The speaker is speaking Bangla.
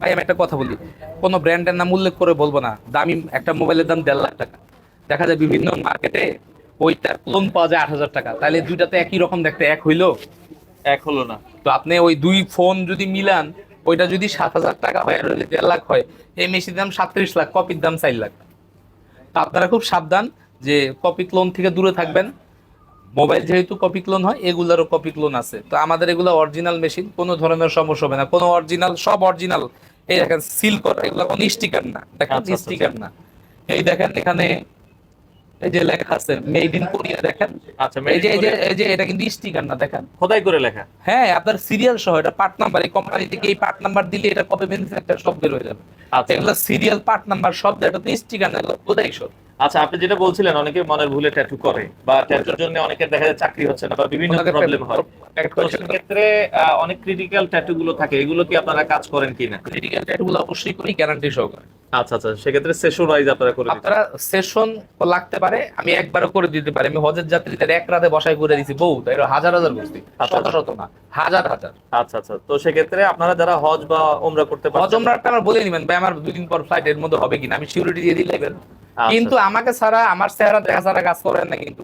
ভাই আমি একটা কথা বলি। কোনো ব্র্যান্ডের নাম উল্লেখ করে বলব না। দামি একটা মোবাইলের দাম দেড় লাখ টাকা। দেখা যায় বিভিন্ন মার্কেটে ওইটার ক্লোন পাওয়া যায় আট হাজার টাকা। তাহলে দুইটাতে একই রকম দেখতে এক হইল? এক হলো না। তো আপনি ওই দুই ফোন যদি মিলান ওইটা যদি সাত হাজার টাকা হয় আর দেড় লাখ হয় এই মেশির দাম সাতত্রিশ লাখ কপির দাম চার লাখ। তো আপনারা খুব সাবধান যে কপি ক্লোন থেকে দূরে থাকবেন। মোবাইল যেহেতু কপি ক্লোন হয় এগুলারও কপি ক্লোন আছে। তো আমাদের এগুলো অরিজিনাল মেশিন কোনো ধরনের সমস্যা হবে না। কোনো অরিজিনাল সব অরিজিনাল এই দেখেন সিল করা এগুলো কোনো স্টিকার না। দেখেন আচ্ছা, আচ্ছা, স্টিকার না। এই দেখেন এখানে এই যে লেখা আছে মেড ইন কোরিয়া দেখেন? আচ্ছা এই যে এই যে এই যে এটা কিন্তু স্টিকার না দেখেন। খোদাই করে লেখা। হ্যাঁ আপনার সিরিয়াল সহ এটা পার্ট নাম্বার এই কোম্পানি থেকে এই পার্ট নাম্বার দিলে এটা কবে ম্যানুফ্যাকচার সব বের হয়ে যাবে। আচ্ছা। এগুলো সিরিয়াল পার্ট নাম্বার সব এটা তো স্টিকার না এগুলো কোথায় সব আচ্ছা আপনি যেটা বলছিলেন অনেকে মনের ভুলে ট্যাটু করে বা ট্যাটুর জন্য অনেকের দেখা যায় চাকরি হচ্ছে না বা বিভিন্ন প্রবলেম হয়। করে অনেক ক্রিটিক্যাল ট্যাটু গুলো থাকে এগুলো কি আপনারা কাজ করেন কিনা? ক্রিটিক্যাল ট্যাটুগুলো অবশ্যই করি গ্যারান্টি সহকারে। আচ্ছা আচ্ছা সেক্ষেত্রে সেশন ওয়াইজ আপনারা করে আপনারা সেশন লাগতে পারে আমি একবারও করে দিতে পারি। আমি হজের যাত্রীদের এক রাতে বসায় করে দিছি বউ তাই এরা হাজার হাজার বসতি আচ্ছা। শত শত না হাজার হাজার। আচ্ছা আচ্ছা তো সেক্ষেত্রে আপনারা যারা হজ বা ওমরা করতে পারেন হজ ওমরাটা আমার বলে নিবেন ভাই আমার দুদিন পর ফ্লাইট এর মধ্যে হবে কিনা? আমি সিকিউরিটি দিয়ে দিলে আচ্ছা। কিন্তু আমাকে ছাড়া আমার চেহারা দেখা ছাড়া কাজ করেন না কিন্তু।